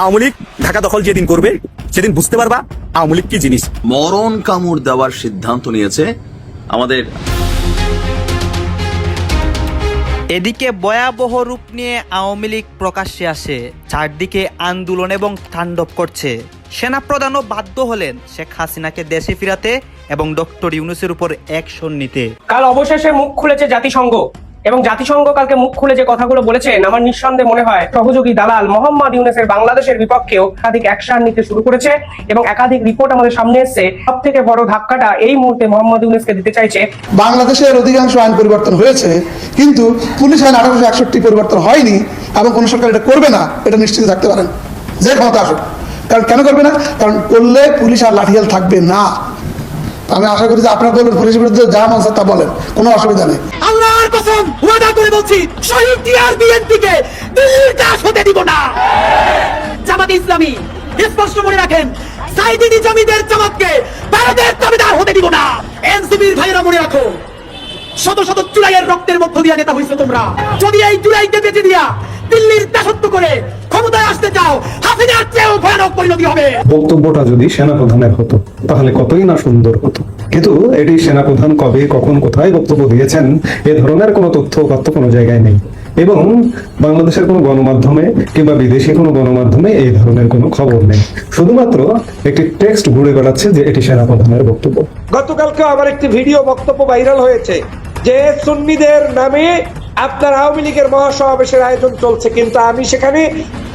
আওয়ামী লীগ ঢাকা দখল যেদিন করবে সেদিন বুঝতে পারবা আওয়ামী লীগ কি জিনিস। মরণ কামড় দেওয়ার সিদ্ধান্ত নিয়েছে আমাদের। এদিকে ভয়াবহ রূপ নিয়ে আওয়ামী লীগ প্রকাশ্যে আসে চারদিকে আন্দোলন এবং তাণ্ডব করছে। সেনাপ্রধানও বাধ্য হলেন শেখ হাসিনাকে দেশে ফিরাতে এবং ডক্টর ইউনুসের উপর অ্যাকশন নিতে। কাল অবশেষে মুখ খুলেছে জাতিসংঘ। এবং জাতিসংঘ কালকে মুখ খুলে যে কথাগুলো বলেছেন আমার নিঃসন্দেহে মনে হয় সহযোগী দালাল মোহাম্মদ ইউনেসের বাংলাদেশের বিপক্ষেও একাধিক অ্যাকশন নিতে শুরু করেছে এবং একাধিক রিপোর্ট আমাদের সামনে এসছে। সব থেকে বড় ধাক্কাটা এই মুহূর্তে মোহাম্মদ ইউনেসকে দিতে চাইছে। বাংলাদেশের অধিকাংশ আইন পরিবর্তন হয়েছে, কিন্তু পুলিশ আইন আঠারোশো একষট্টি পরিবর্তন হয়নি এবং কোন সরকার এটা করবে না, এটা নিশ্চিত থাকতে পারেন। যে ক্ষমতা আসুক। কারণ কেন করবে না? কারণ করলে পুলিশ আর লাঠিয়াল থাকবে না। আমি আশা করি যে আপনারা বলবেন পুলিশের বিরুদ্ধে যা মন তা বলেন। কোনো অসুবিধা নেই। আল্লাহর কসম, ওয়াদা করে বলছি শহীদ টিআর দিল্লির হতে দিব না। জামাত ইসলামী, স্পষ্ট মনে রাখেন জামাতকে ভারতের হতে দিব না। ভাইয়েরা মনে রাখো, শত শত চুলাইয়ের রক্তের মধ্য দিয়া নেতা হইছো তোমরা। যদি এই চুলাইকে বেঁচে দিয়া দিল্লির দাসত্ব করে ক্ষমতায় আসতে চাও হাসিনার চেয়েও ভয়ানক পরিণতি হবে। বক্তব্যটা যদি সেনাপ্রধানের হতো তাহলে কতই না সুন্দর হতো। কিন্তু এটি সেনাপ্রধান কবে কখন কোথায় বক্তব্য দিয়েছেন এ ধরনের কোনো তথ্য উপাত্ত কোনো জায়গায় নেই। এবং বাংলাদেশের কোনো গণমাধ্যমে কিংবা বিদেশি কোনো গণমাধ্যমে এই ধরনের কোনো খবর নেই। শুধুমাত্র একটি টেক্সট ঘুরে বেড়াচ্ছে যে এটি সেনাপ্রধানের বক্তব্য। গতকালকে আবার একটি ভিডিও বক্তব্য ভাইরাল হয়েছে যে সুন্নিদের নামে আপনার আওয়ামী লীগের মহাসমাবেশের আয়োজন চলছে, কিন্তু আমি সেখানে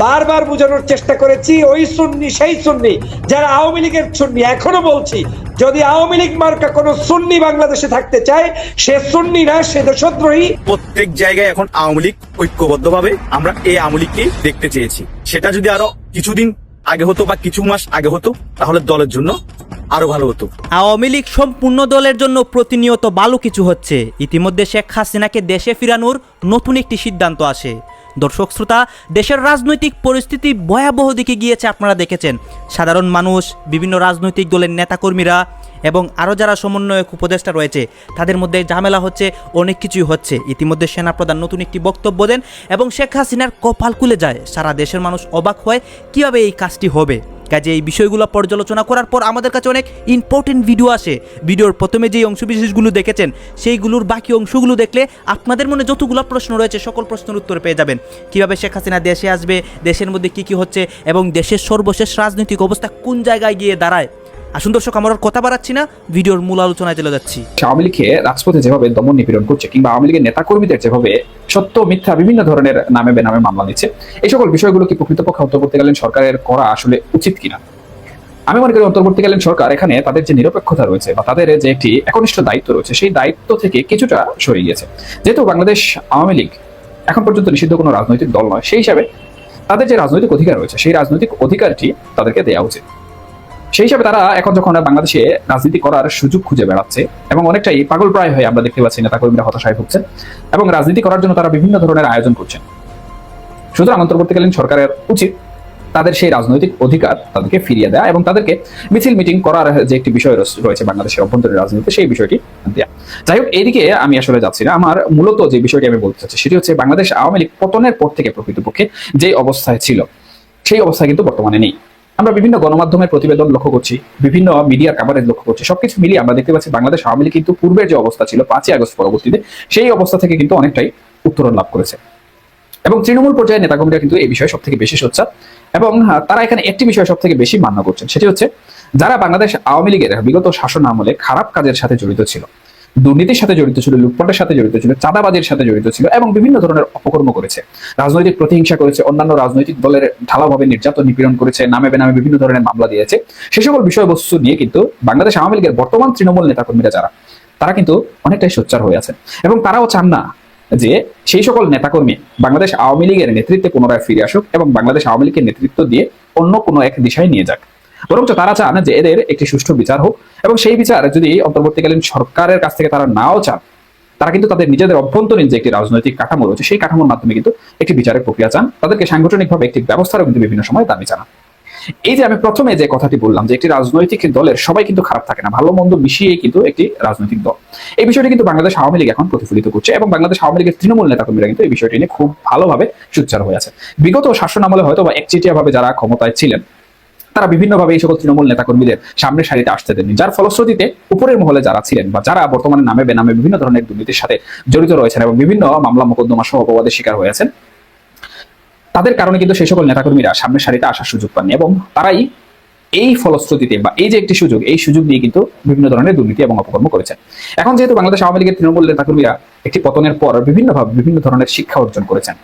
বারবার বোঝানোর চেষ্টা করেছি, ওই সুন্নি, সেই সুন্নি, যারা আওয়ামী লীগের সুন্নি, এখনও বলছি, যদি আওয়ামী লীগ মার্কা কোনো সুন্নি বাংলাদেশে থাকতে চায়, সে সুন্নি না, সে দেশদ্রোহী। প্রত্যেক জায়গায় এখন আওয়ামী লীগ ঐক্যবদ্ধভাবে আমরা এই আওয়ামী লীগকে দেখতে চেয়েছি। সেটা যদি আরও কিছুদিন আগে হতো বা কিছু মাস আগে হতো, তাহলে দলের জন্য আরও ভালো হতো। আওয়ামী লীগ সম্পূর্ণ দলের জন্য প্রতিনিয়ত ভালো কিছু হচ্ছে। ইতিমধ্যে শেখ হাসিনাকে দেশে ফিরানোর নতুন একটি সিদ্ধান্ত আসে। দর্শক শ্রোতা, দেশের রাজনৈতিক পরিস্থিতি ভয়াবহ দিকে গিয়েছে আপনারা দেখেছেন। সাধারণ মানুষ, বিভিন্ন রাজনৈতিক দলের নেতাকর্মীরা এবং আরও যারা সমন্বয়ক উপদেষ্টা রয়েছে, তাদের মধ্যে ঝামেলা হচ্ছে, অনেক কিছুই হচ্ছে। ইতিমধ্যে সেনাপ্রধান নতুন একটি বক্তব্য দেন এবং শেখ হাসিনার কপাল খুলে যায়। সারা দেশের মানুষ অবাক হয় কীভাবে এই কাজটি হবে। কাজে এই বিষয়গুলো পর্যালোচনা করার পর আমাদের কাছে অনেক ইম্পর্টেন্ট ভিডিও আসে। ভিডিওর প্রথমে যেই অংশবিশেষগুলো দেখেছেন, সেইগুলোর বাকি অংশগুলো দেখলে আপনাদের মনে যতগুলো প্রশ্ন রয়েছে, সকল প্রশ্নের উত্তর পেয়ে যাবেন। কীভাবে শেখ হাসিনা দেশে আসবে, দেশের মধ্যে কি কি হচ্ছে এবং দেশের সর্বশেষ রাজনৈতিক অবস্থা কোন জায়গায় গিয়ে দাঁড়ায়? আসুন দর্শক, আমরা কথা বাড়াচ্ছি না, ভিডিওর মূল আলোচনায় চলে যাচ্ছি। আওয়ামী লীগকে রাজপথে যেভাবে দমন নিপীড়ন করছে কিংবা আওয়ামী লীগের নেতাকর্মীদের যেভাবে সত্য, মিথ্যা, বিভিন্ন ধরনের নামে বেনামে মামলা নিচ্ছে, এই সকল বিষয়গুলো কি প্রকৃতপক্ষে অন্তর্বর্তীকালীন সরকারের করা আসলে উচিত কিনা? আমি মনে করি অন্তর্বর্তীকালীন সরকার এখানে তাদের যে নিরপেক্ষতা রয়েছে বা তাদের যে একটি একনিষ্ঠ দায়িত্ব রয়েছে, সেই দায়িত্ব থেকে কিছুটা সরে গিয়েছে। যেহেতু বাংলাদেশ আওয়ামী লীগ এখন পর্যন্ত নিষিদ্ধ কোনো রাজনৈতিক দল নয়, সেই হিসাবে তাদের যে রাজনৈতিক অধিকার রয়েছে, সেই রাজনৈতিক অধিকারটি তাদেরকে দেওয়া উচিত। সেই হিসাবে তারা এখন যখন বাংলাদেশে রাজনীতি করার সুযোগ খুঁজে বেড়াচ্ছে এবং অনেকটাই পাগল প্রায় হয়ে আমরা দেখতে পাচ্ছি নেতাকর্মীরা হতাশায় ভুগছেন এবং রাজনীতি করার জন্য তারা বিভিন্ন ধরনের আয়োজন করছেন। সুতরাং অন্তর্বর্তীকালীন সরকারের উচিত তাদের সেই রাজনৈতিক অধিকার তাদেরকে ফিরিয়ে দেয়া এবং তাদেরকে মিছিল মিটিং করার যে একটি বিষয় রয়েছে বাংলাদেশের অভ্যন্তরীণ রাজনীতিতে, সেই বিষয়টি দেয়া। যাই হোক এইদিকে আমি আসলে যাচ্ছি না। আমার মূলত যে বিষয়টি আমি বলতে চাচ্ছি, সেটি হচ্ছে বাংলাদেশ আওয়ামী লীগ পতনের পর থেকে প্রকৃতপক্ষে যে অবস্থায় ছিল, সেই অবস্থা কিন্তু বর্তমানে নেই। আমরা বিভিন্ন গণমাধ্যমের প্রতিবেদন লক্ষ্য করছি, বিভিন্ন মিডিয়ার কাভারেজ লক্ষ্য করছি, সবকিছু মিলিয়ে আমরা দেখতে পাচ্ছি বাংলাদেশ আওয়ামী কিন্তু পূর্বের যে অবস্থা ছিল পাঁচই আগস্ট পরবর্তীতে, সেই অবস্থা থেকে কিন্তু অনেকটাই উত্তরণ লাভ করেছে। এবং তৃণমূল পর্যায়ে নেতাকর্মীরা কিন্তু এই বিষয়ে সব থেকে বেশি সোচ্চার এবং তারা এখানে একটি বিষয় সব থেকে বেশি মান্য করছেন, সেটি হচ্ছে যারা বাংলাদেশ আওয়ামী লীগের বিগত শাসন আমলে খারাপ কাজের সাথে জড়িত ছিল দুর্নীতির সাথে জড়িত ছিল, লুটপাটের সাথে জড়িত ছিল, চাঁদাবাজের সাথে জড়িত ছিল এবং বিভিন্ন ধরনের অপকর্ম করেছে। রাজনৈতিক প্রতিহিংসা করেছে, অন্যান্য রাজনৈতিক দলের ঢালাভাবে নির্যাতন, নিপীড়ন করেছে, নামে বেনামে বিভিন্ন ধরনের মামলা দিয়েছে। সে সকল বিষয়বস্তু নিয়ে কিন্তু বাংলাদেশ আওয়ামী লীগের বর্তমান তৃণমূল নেতাকর্মীরা যারা, তারা কিন্তু অনেকটাই সোচ্চার হয়ে আছেন। এবং তারাও চান না যে সেই সকল নেতাকর্মী বাংলাদেশ আওয়ামী লীগের নেতৃত্বে পুনরায় ফিরে আসুক এবং বাংলাদেশ আওয়ামী লীগের নেতৃত্ব দিয়ে অন্য কোনো এক দিশায় নিয়ে যাক। বরঞ্চ তারা চান যে এদের একটি সুষ্ঠু বিচার হোক এবং সেই বিচার যদি অন্তর্বর্তীকালীন সরকারের কাছ থেকে তারা নাও চান, তারা কিন্তু তাদের নিজেদের অভ্যন্তরীণ যে একটি রাজনৈতিক কাঠামো রয়েছে, সেই কাঠামোর মাধ্যমে কিন্তু একটি বিচারের প্রক্রিয়া চান। তাদেরকে সাংগঠনিকভাবে একটি ব্যবস্থারও কিন্তু বিভিন্ন সময় দাবি জানান। এই যে আমি প্রথমে যে কথাটি বললাম যে একটি রাজনৈতিক দলের সবাই কিন্তু খারাপ থাকে না, ভালো মন্দ মিশিয়ে কিন্তু একটি রাজনৈতিক দল। এই বিষয়টি কিন্তু বাংলাদেশ আওয়ামী লীগ এখন প্রতিফলিত করছে এবং বাংলাদেশ আওয়ামী লীগের তৃণমূল নেতাকর্মীরা কিন্তু এই বিষয়টি নিয়ে খুব ভালোভাবে সুচ্চার হয়ে আছে। বিগত শাসন আমলে হয়তো বা একচেটিয়া ভাবে যারা ক্ষমতায় ছিলেন তারা বিভিন্নভাবে এই সকল তৃণমূল নেতাকর্মীদের সামনের সারিতে আসতে দেননি। যার ফলশ্রুতিতে উপরের মহলে যারা ছিলেন বা যারা বর্তমানে নামে বেনামে বিভিন্ন ধরনের দুর্নীতির সাথে জড়িত রয়েছেন এবং বিভিন্ন মামলা মোকদ্দমা সহ অপবাদের শিকার হয়েছেন তাদের কারণে কিন্তু সেই সকল নেতাকর্মীরা সামনের সারিতে আসার সুযোগ পাননি এবং তারাই এই ফলশ্রুতিতে বা এই যে একটি সুযোগ, এই সুযোগ নিয়ে কিন্তু বিভিন্ন ধরনের দুর্নীতি এবং অপকর্ম করেছেন। এখন যেহেতু বাংলাদেশ আওয়ামী লীগের তৃণমূল নেতাকর্মীরা একটি পতনের পর বিভিন্নভাবে বিভিন্ন ধরনের শিক্ষা অর্জন করেছেন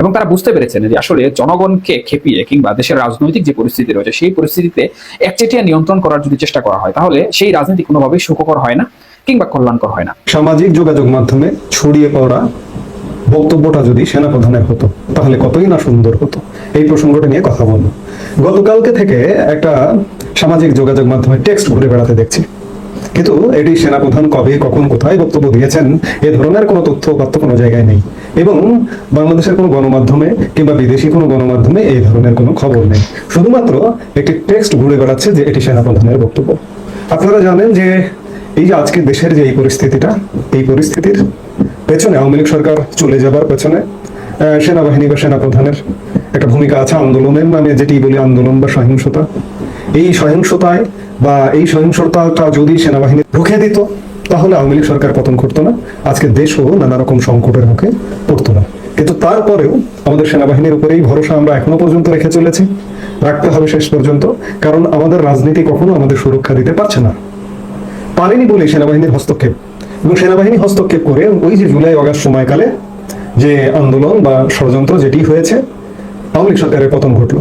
এবং তারা বুঝতে পেরেছেন যে আসলে জনগণকে খেপিয়ে কিংবা দেশের রাজনৈতিক যে পরিস্থিতি রয়েছে, সেই পরিস্থিতিতে একচেটিয়া নিয়ন্ত্রণ করার যদি চেষ্টা করা হয়, তাহলে সেই রাজনীতি কোনোভাবেই সুখকর হয় না কিংবা কল্যাণকর হয় না। সামাজিক যোগাযোগ মাধ্যমে ছড়িয়ে পড়া বক্তব্যটা যদি সেনাপ্রধানের হতো, তাহলে কতই না সুন্দর হতো? এই প্রসঙ্গটা নিয়ে কথা বলব। গতকালকে থেকে একটা সামাজিক যোগাযোগ মাধ্যমে টেক্সট ঘুরে বেড়াতে দেখছি। কিন্তু এটি সেনাপ্রধান কবে, কখন, কোথায় বক্তব্য দিয়েছেন, এ ধরনের কোনো তথ্য উপাত্ত কোনো জায়গায় নেই। এবং বাংলাদেশের কোনো গণমাধ্যমে কিংবা বিদেশি কোনো গণমাধ্যমে এই ধরনের কোনো খবর নেই। শুধুমাত্র একটি টেক্সট ঘুরে বেড়াচ্ছে যে এটি সেনাপ্রধানের বক্তব্য। আপনারা জানেন যে এই যে আজকে দেশের যে এই পরিস্থিতিটা, এই পরিস্থিতির পেছনে আওয়ামী লীগ সরকার চলে যাবার পেছনে সেনাবাহিনী বা সেনাপ্রধানের একটা ভূমিকা আছে আন্দোলনের নামে, যেটি বলি আন্দোলন বা সহিংসতা। এই সহিংসতায় বা এই সহিংসতাটা যদি সেনাবাহিনী রুখে দিত, তাহলে আওয়ামী লীগ সরকার পতন করতো না। আজকে দেশও নানা রকম সংকটের মুখে পড়তো না। কিন্তু তারপরেও আমাদের সেনাবাহিনীর উপরেই ভরসা আমরা এখনও পর্যন্ত রেখে চলেছি। রাখতে হবে শেষ পর্যন্ত, কারণ আমাদের রাজনীতি কখনো আমাদের সুরক্ষা দিতে পারছে না। পারেনি বলে সেনাবাহিনীর হস্তক্ষেপ। এবং সেনাবাহিনী হস্তক্ষেপ করে ওই যে জুলাই অগাস্ট সময়কালে যে আন্দোলন বা ষড়যন্ত্র যেটি হয়েছে, আওয়ামী লীগ সরকারের পতন ঘটলো।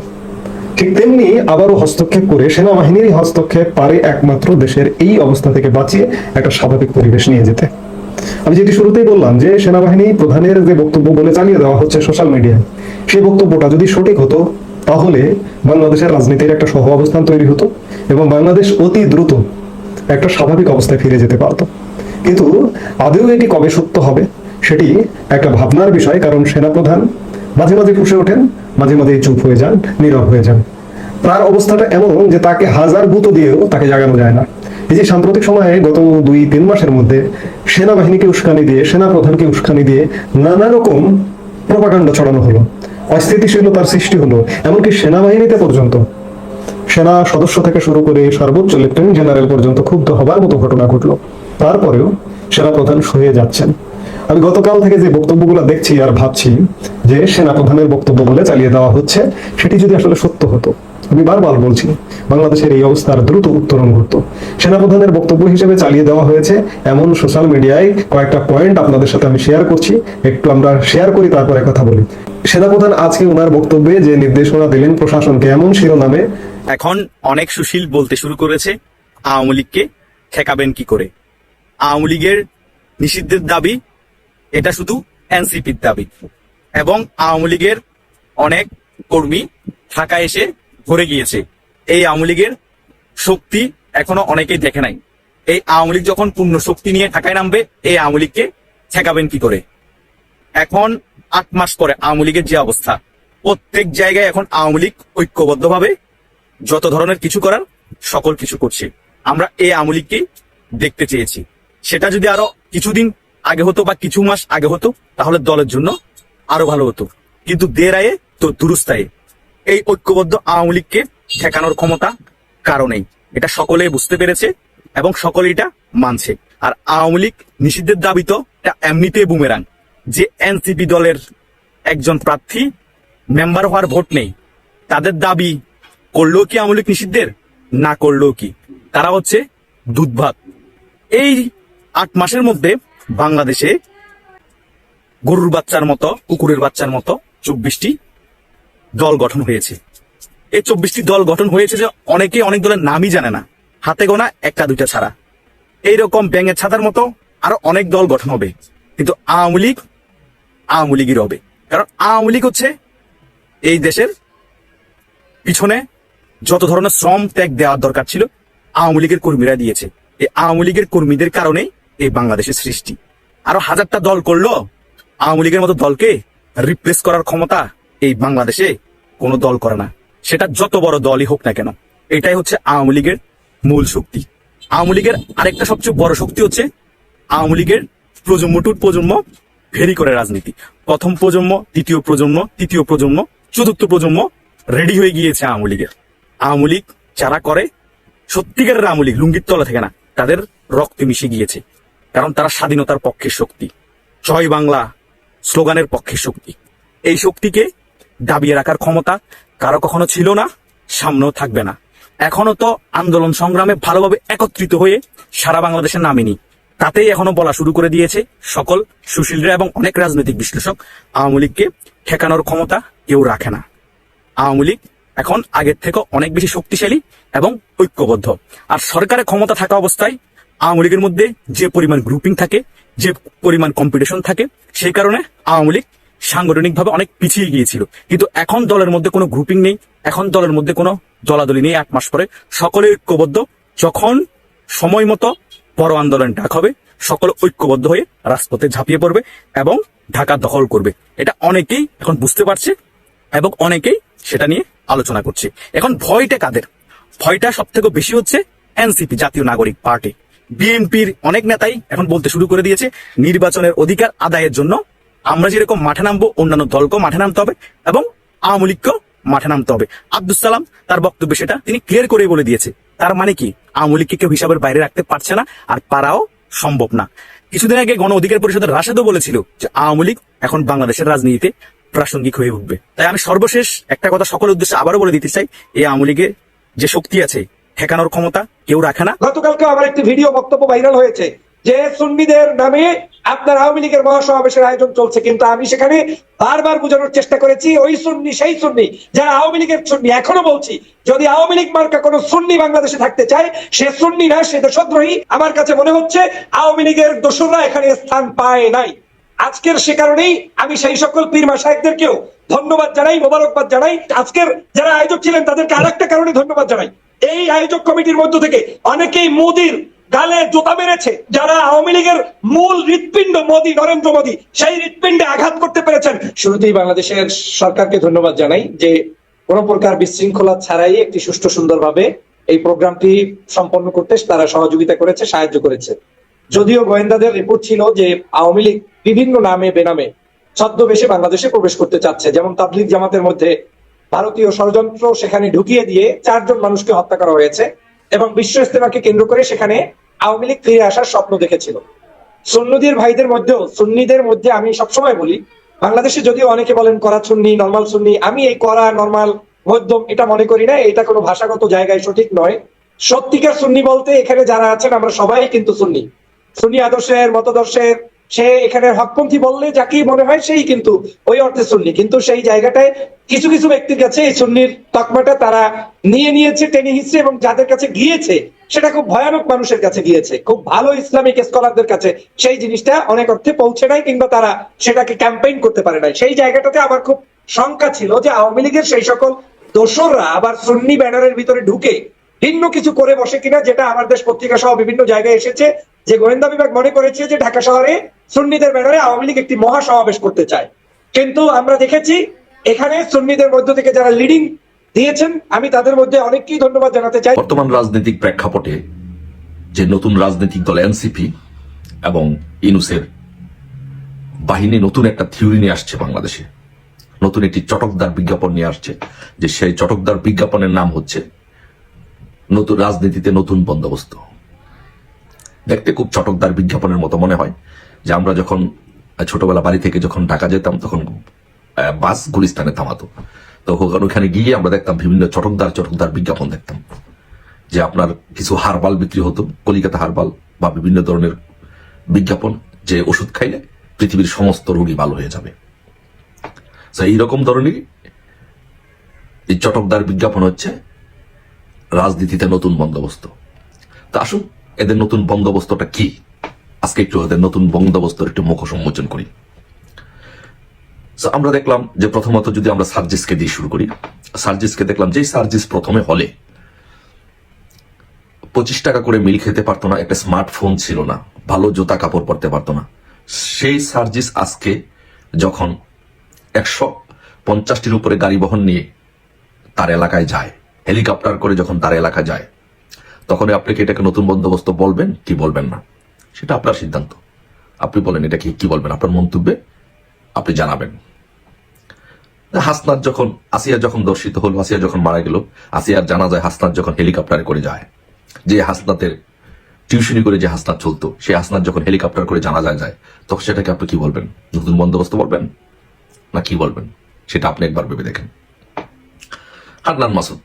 ঠিক তেমনি আবারও হস্তক্ষেপ করে সেনাবাহিনীরই হস্তক্ষেপ পারে একমাত্র দেশের এই অবস্থা থেকে বাঁচিয়ে একটা স্বাভাবিক পরিবেশ নিয়ে যেতে। আমি যেটি শুরুতেই বললাম যে সেনাবাহিনী প্রধানের যে বক্তব্য বলে চালিয়ে দেওয়া হচ্ছে সোশ্যাল মিডিয়ায়, সেই বক্তব্যটা যদি সঠিক হতো, তাহলে বাংলাদেশের রাজনীতির একটা সহ অবস্থান তৈরি হতো এবং বাংলাদেশ অতি দ্রুত একটা স্বাভাবিক অবস্থায় ফিরে যেতে পারতো। কিন্তু আদৌ এটি কবে সত্য হবে, সেটি একটা ভাবনার বিষয়, কারণ সেনাপ্রধান মাঝে মাঝে ফুসে ওঠেন, মাঝে মাঝে চুপ হয়ে যান, নীরব হয়ে যান। তার অবস্থাটা এমন যে তাকে হাজার গুঁতো দিয়েও তাকে জাগানো যায় না। এই যে সাম্প্রতিক সময়ে গত দুই, তিন মাসের মধ্যে সেনাবাহিনীকে উস্কানি দিয়ে, সেনাপ্রধানকে উস্কানি দিয়ে নানা রকম প্রপাকাণ্ড ছড়ানো হলো। অস্থিতিশীলতার সৃষ্টি হলো, এমনকি সেনাবাহিনীতে পর্যন্ত। সেনা সদস্য থেকে শুরু করে সর্বোচ্চ লেফটেন্যান্ট জেনারেল পর্যন্ত ক্ষুব্ধ হবার মতো ঘটনা ঘটলো। তারপরেও সেনাপ্রধান সয়ে যাচ্ছেন। আমি গতকাল থেকে যে বক্তব্যগুলো দেখছি আর ভাবছি যে সেনাপ্রধানের বক্তব্য বলে চালিয়ে দেওয়া হচ্ছে, সেটি যদি আসলে সত্য হতো, আমি বারবার বলছি, বাংলাদেশের এই অবস্থার দ্রুত উত্তরণ ঘটতো। সেনাপ্রধানের বক্তব্য হিসেবে চালিয়ে দেওয়া হয়েছে এমন সোশ্যাল মিডিয়ায় কয়েকটা পয়েন্ট আপনাদের সাথে আমি শেয়ার করছি, একটু আমরা শেয়ার করি, তারপরে কথা বলি। সেনাপ্রধান আজকে ওনার বক্তব্যে যে নির্দেশনা দিলেন প্রশাসনকে, এমন শিরোনামে এখন অনেক সুশীল বলতে শুরু করেছে, আওয়ামী লীগকে ঠেকাবেন কি করে? আওয়ামী লীগের নিষিদ্ধের দাবি এটা শুধু এনসিপির দাবি। এবং আওয়ামী লীগের অনেক কর্মী ঢাকায় এসে ভরে গিয়েছে। এই আওয়ামী লীগের শক্তি এখনও অনেকেই দেখে নাই। এই আওয়ামী লীগ যখন পূর্ণ শক্তি নিয়ে ঢাকায় নামবে, এই আওয়ামী লীগকে ঠেকাবেন কি করে? এখন আট মাস পরে আওয়ামী লীগের যে অবস্থা, প্রত্যেক জায়গায় এখন আওয়ামী লীগ ঐক্যবদ্ধভাবে যত ধরনের কিছু করার, সকল কিছু করছে। আমরা এই আওয়ামী লীগকেই দেখতে চেয়েছি। সেটা যদি আরও কিছুদিন আগে হতো বা কিছু মাস আগে হতো, তাহলে দলের জন্য আরও ভালো হতো। কিন্তু দেরায়ে তো দুরুস্তায়ে। এই ঐক্যবদ্ধ আওয়ামী লীগকে ঠেকানোর ক্ষমতা কারণেই এটা সকলেই বুঝতে পেরেছে এবং সকলে এটা মানছে। আর আওয়ামী লীগ নিষিদ্ধের দাবি তো এটা এমনিতেই বুমেরাং যে এনসিপি দলের একজন প্রার্থী মেম্বার হওয়ার ভোট নেই। তাদের দাবি করলেও কি আওয়ামী লীগ নিষিদ্ধের? না করলেও কি? তারা হচ্ছে দুধভাত। এই আট মাসের মধ্যে বাংলাদেশে গরুর বাচ্চার মতো, কুকুরের বাচ্চার মতো চব্বিশটি দল গঠন হয়েছে। এই চব্বিশটি দল গঠন হয়েছে যে অনেকে অনেক দলের নামই জানে না। হাতে গোনা একটা, দুইটা ছাড়া। এইরকম ব্যাঙের ছাতার মতো আরও অনেক দল গঠন হবে। কিন্তু আওয়ামী লীগ, আওয়ামী লীগই হবে কারণ আওয়ামী লীগ হচ্ছে এই দেশের পিছনে যত ধরনের শ্রম ত্যাগ দেওয়ার দরকার ছিল, আওয়ামী লীগের কর্মীরা দিয়েছে। এই আওয়ামী লীগের কর্মীদের কারণেই এই বাংলাদেশের সৃষ্টি। আরও হাজারটা দল করল, আওয়ামী লীগের মতো দলকে রিপ্লেস করার ক্ষমতা এই বাংলাদেশে কোনো দল করে না। সেটা যত বড় দলই হোক না কেন, এটাই হচ্ছে আওয়ামী লীগের মূল শক্তি। আওয়ামী লীগের আরেকটা সবচেয়ে বড় শক্তি হচ্ছে আওয়ামী লীগের প্রজন্ম টু প্রজন্ম ভেরি করে রাজনীতি। প্রথম প্রজন্ম, দ্বিতীয় প্রজন্ম, তৃতীয় প্রজন্ম, চতুর্থ প্রজন্ম রেডি হয়ে গিয়েছে আওয়ামী লীগের। আওয়ামী লীগ যারা করে, সত্যিকারের আওয়ামী লীগ, লুঙ্গির তলা থেকে না, তাদের রক্তে মিশে গিয়েছে। কারণ তারা স্বাধীনতার পক্ষের শক্তি। জয় বাংলা স্লোগানের পক্ষের শক্তি। এই শক্তিকে দাবিয়ে রাখার ক্ষমতা কারও কখনো ছিল না, সামনেও থাকবে না। এখনও তো আন্দোলন সংগ্রামে ভালোভাবে একত্রিত হয়ে সারা বাংলাদেশে নামেনি তাতেই এখনও বলা শুরু করে দিয়েছে সকল সুশীলরা এবং অনেক রাজনৈতিক বিশ্লেষক, আওয়ামী লীগকে ঠেকানোর ক্ষমতা কেউ রাখে না। আওয়ামী লীগ এখন আগের থেকে অনেক বেশি শক্তিশালী এবং ঐক্যবদ্ধ। আর সরকারের ক্ষমতা থাকা অবস্থায় আওয়ামী লীগের মধ্যে যে পরিমাণ গ্রুপিং থাকে, যে পরিমাণ কম্পিটিশন থাকে, সেই কারণে আওয়ামী লীগ সাংগঠনিকভাবে অনেক পিছিয়ে গিয়েছিল। কিন্তু এখন দলের মধ্যে কোনো গ্রুপিং নেই, এখন দলের মধ্যে কোনো দলাদলি নেই এক মাস পরে। সকলে ঐক্যবদ্ধ, যখন সময় মতো বড় আন্দোলন ডাক হবে, সকলে ঐক্যবদ্ধ হয়ে রাজপথে ঝাঁপিয়ে পড়বে এবং ঢাকা দখল করবে। এটা অনেকেই এখন বুঝতে পারছে এবং অনেকেই সেটা নিয়ে আলোচনা করছে। এখন ভয়টা কাদের? ভয়টা সব থেকে বেশি হচ্ছে এনসিপি, জাতীয় নাগরিক পার্টি। বিএনপির অনেক নেতাই এখন বলতে শুরু করে দিয়েছে, নির্বাচনের অধিকার আদায়ের জন্য। আমরা যেরকম মাঠে নামবো, অন্যান্য দলকেও মাঠে নামতে হবে এবং আওয়ামী লীগকেও মাঠে নামতে হবে। আব্দুল সালাম তার বক্তব্যে সেটা তিনি ক্লিয়ার করে বলে দিয়েছে। তার মানে কি? আওয়ামী লীগকে কেউ হিসাবের বাইরে রাখতে পারছে না আর পারাও সম্ভব না। কিছুদিন আগে গণ অধিকার পরিষদের রাশেদও বলেছিল যে আওয়ামী লীগ এখন বাংলাদেশের রাজনীতিতে প্রাসঙ্গিক হয়ে উঠবে তাই আমি সর্বশেষ একটা কথা সকলের উদ্দেশ্যে আবারও বলে দিতে চাই, এই আওয়ামী লীগের যে শক্তি আছে ঠেকানোর ক্ষমতা কেউ রাখে না। গতকালকে আমার একটি ভিডিও বক্তব্য ভাইরাল হয়েছে যে সুন্নিদের নামে আপনার আওয়ামী লীগের মহাসমাবেশের আয়োজন চলছে, কিন্তু আমি সেখানে বারবার বোঝানোর চেষ্টা করেছি, ওই সুন্নি, সেই সুন্নি, যারা আওয়ামী লীগের সুন্নি, এখনও বলছি, যদি আওয়ামী লীগ মার্কা কোনো সুন্নি বাংলাদেশে থাকতে চায়, সে সুন্নি না, সে দেশদ্রোহী। আমার কাছে মনে হচ্ছে আওয়ামী লীগের দোসররা এখানে স্থান পায় নাই। আজকের সে কারণেই আমি সেই সকল পীর মাসায়কদেরকেও ধন্যবাদ জানাই, মোবারকবাদ জানাই। আজকের যারা আয়োজক ছিলেন, তাদেরকে আরেকটা কারণে ধন্যবাদ জানাই। এই আয়োজক কমিটির মধ্য থেকে অনেকেই মোদির গালে জোতা মেরেছে, যারা আওয়ামী লীগের মূল হৃৎপিণ্ড মোদী, নরেন্দ্র মোদী, সেই হৃৎপিণ্ডে আঘাত করতে পেরেছেন। শুরুতেই বাংলাদেশের সরকারকে ধন্যবাদ জানাই যে কোন প্রকার বিশৃঙ্খলা ছাড়াই একটি সুষ্ঠু সুন্দরভাবে এই প্রোগ্রামটি সম্পন্ন করতে তারা সহযোগিতা করেছে, সাহায্য করেছে। যদিও গোয়েন্দাদের রিপোর্ট ছিল যে আওয়ামী লীগ বিভিন্ন নামে বেনামে ছদ্মবেশে বাংলাদেশে প্রবেশ করতে চাচ্ছে, যেমন তাবলিগ জামাতের মধ্যে ভারতীয় ষড়যন্ত্র সেখানে ঢুকিয়ে দিয়ে চারজন মানুষকে হত্যা করা হয়েছে এবং বিশ্ব ইস্তেমাকে কেন্দ্র করে সেখানে আওয়ামী লীগ ফিরে আসার স্বপ্ন দেখেছিল। সুন্নদের ভাইদের মধ্যেও, সুন্নিদের মধ্যে আমি সবসময় বলি, বাংলাদেশে যদিও অনেকে বলেন করা সুন্নি নর্মাল সুন্নি, আমি এই করা নর্মাল মধ্যম, এটা মনে করি না, এটা কোনো ভাষাগত জায়গায় সঠিক নয়। সত্যিকার সুন্নি বলতে এখানে যারা আছেন, আমরা সবাই কিন্তু সুন্নি। সুন্নি আদর্শের, মতদর্শের সে এখানে হকপন্থী বললে যাকেই মনে হয় সেই কিন্তু ওই অর্থে সুন্নি। কিন্তু সেই জায়গাটায় কিছু কিছু ব্যক্তির কাছে এই সুন্নির তকমাটা তারা নিয়ে নিয়েছে, টেনে হিসছে এবং যাদের কাছে গিয়েছে, সেটা খুব ভয়ানক মানুষের কাছে গিয়েছে। খুব ভালো ইসলামিক স্কলারদের কাছে সেই জিনিসটা অনেক অর্থে পৌঁছে নাই কিংবা তারা সেটাকে ক্যাম্পেইন করতে পারে নাই। সেই জায়গাটাতে আমার খুব শঙ্কা ছিল যে আওয়ামী লীগের সেই সকল দোসররা আবার সুন্নি ব্যানারের ভিতরে ঢুকে ভিন্ন কিছু করে বসে কিনা, যেটা আমার দেশ পত্রিকা সহ বিভিন্ন জায়গায় এসেছে যে গোয়েন্দা বিভাগ মনে করেছে যে ঢাকা শহরে সুন্নিদের ব্যানারে আওয়ামী লীগ একটি মহা সমাবেশ করতে চায়। কিন্তু আমরা দেখেছি এখানে সুন্নিদের মধ্য থেকে যারা লিডিং দিয়েছেন, আমি তাদের মধ্যে অনেককেই ধন্যবাদ জানাতে চাই। বর্তমান রাজনৈতিক প্রেক্ষাপটে যে নতুন রাজনৈতিক দল এনসিপি এবং ইনুসের বাহিনী নতুন একটা থিওরি নিয়ে আসছে বাংলাদেশে। নতুন একটি চটকদার বিজ্ঞাপন নিয়ে আসছে, যে সেই চটকদার বিজ্ঞাপনের নাম হচ্ছে নতুন রাজনীতিতে নতুন বন্দোবস্ত। দেখতে খুব চটকদার বিজ্ঞাপনের মতো মনে হয়, যে আমরা যখন ছোটবেলা বাড়ি থেকে যখন ঢাকা যেতাম, তখন বাস গুলিস্তানে থামাতো। তো ওখানে- গিয়ে আমরা দেখতাম বিভিন্ন চটকদার চটকদার বিজ্ঞাপন দেখতাম। যে আপনার কিছু হারবাল বিক্রি হতো, কলিকাতা হারবাল বা বিভিন্ন ধরনের বিজ্ঞাপন, যে ওষুধ খাইলে পৃথিবীর সমস্ত রোগী ভালো হয়ে যাবে। তো এইরকম ধরনেরই এই চটকদার বিজ্ঞাপন হচ্ছে রাজনীতিতে নতুন বন্দোবস্ত। তা আসুন এদের নতুন বন্দোবস্তটা কি? আজকে একটু এদের নতুন বন্দোবস্তের একটু মুখ সম্মোচন করি। আমরা দেখলাম যে প্রথমত যদি আমরা সার্জিসকে দিয়ে শুরু করি, সার্জিসকে দেখলাম যে সার্জিস প্রথমে হলে, পঁচিশ টাকা করে মিল খেতে পারতো না, একটা স্মার্টফোন ছিল না, ভালো জুতা কাপড় পরতে পারতো না। সেই সার্জিস আজকে যখন একশো পঞ্চাশটির উপরে গাড়ি বহন নিয়ে তার এলাকায় যায়, হেলিকপ্টার করে যখন তার এলাকা যায় তখন আপনি কি এটাকে নতুন বন্দোবস্ত বলবেন, কি বলবেন না? সেটা আপনার সিদ্ধান্ত। আপনি বলেন এটা কি বলবেন? আপনার মন্তব্যে আপনি জানাবেন। হাসনাত যখন, আসিয়া যখন দর্শিত হলো, আসিয়া যখন মারা গেল, আসিয়ার জানা যায় হাসনাত যখন হেলিকপ্টারে করে যায়, যে হাসনাতের টিউশনি করে যে হাসনাত চলতো, সেই হাসনাত যখন হেলিকপ্টার করে জানা যায় যায় তখন সেটাকে আপনি কি বলবেন? নতুন বন্দোবস্ত বলবেন? না কি বলবেন? সেটা আপনি একবার ভেবে দেখেন। হান্নান মাসুদ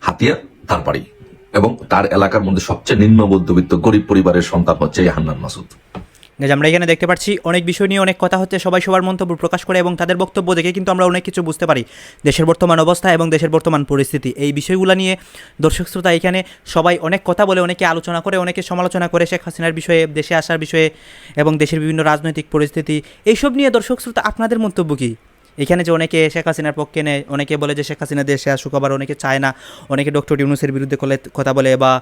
হাতিয়া তার বাড়ি। এবং তার এলাকার মধ্যে সবচেয়ে নিম্ন মধ্যবিত্ত গরিব পরিবারের সন্তান হচ্ছে হান্নান মাসুদ। আমরা এখানে দেখতে পাচ্ছি অনেক বিষয় নিয়ে অনেক কথা হচ্ছে, সবাই সবার মন্তব্য প্রকাশ করে এবং তাদের বক্তব্য দেখে কিন্তু আমরা অনেক কিছু বুঝতে পারি। দেশের বর্তমান অবস্থা এবং দেশের বর্তমান পরিস্থিতি, এই বিষয়গুলো নিয়ে দর্শক শ্রোতা এখানে সবাই অনেক কথা বলে, অনেকে আলোচনা করে, অনেকে সমালোচনা করে শেখ হাসিনার বিষয়ে, দেশে আসার বিষয়ে এবং দেশের বিভিন্ন রাজনৈতিক পরিস্থিতি, এইসব নিয়ে দর্শক শ্রোতা আপনাদের মন্তব্য কী? এখানে যে অনেকে শেখ হাসিনার পক্ষে নেয়, অনেকে বলে যে শেখ হাসিনা দেশে আসুক, আবার অনেকে চায় না, অনেকে ডক্টর ইউনুসের বিরুদ্ধে কথা বলে বা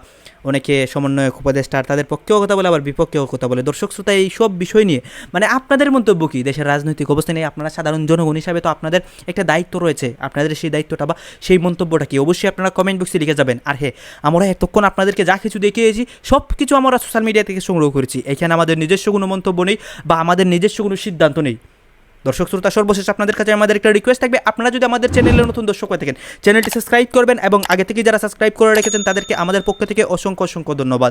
অনেকে সমন্বয়ক, উপদেষ্টার তাদের পক্ষেও কথা বলে, আবার বিপক্ষেও কথা বলে। দর্শক শ্রোতা, এই সব বিষয় নিয়ে মানে আপনাদের মন্তব্য কী? দেশের রাজনৈতিক অবস্থা নিয়ে আপনারা সাধারণ জনগণ হিসাবে তো আপনাদের একটা দায়িত্ব রয়েছে, আপনাদের সেই দায়িত্বটা বা সেই মন্তব্যটা কি? অবশ্যই আপনারা কমেন্ট বক্সে লিখে যাবেন। আর হ্যাঁ আমরা এতক্ষণ আপনাদেরকে যা কিছু দেখিয়েছি সব কিছু আমরা সোশ্যাল মিডিয়া থেকে সংগ্রহ করেছি। এখানে আমাদের নিজস্ব কোনো মন্তব্য নেই বা আমাদের নিজস্ব কোনো সিদ্ধান্ত নেই। দর্শক, শ্রোতা, সর্বশেষ আপনাদের কাছে আমাদের একটা রিকোয়েস্ট থাকবে। আপনারা যদি আমাদের চ্যানেলের নতুন দর্শক হয়ে থাকেন চ্যানেলটি সাবস্ক্রাইব করবেন এবং আগে থেকে যারা সাবস্ক্রাইব করে রেখেছেন, তাদেরকে আমাদের পক্ষ থেকে অসংখ্য অসংখ্য ধন্যবাদ।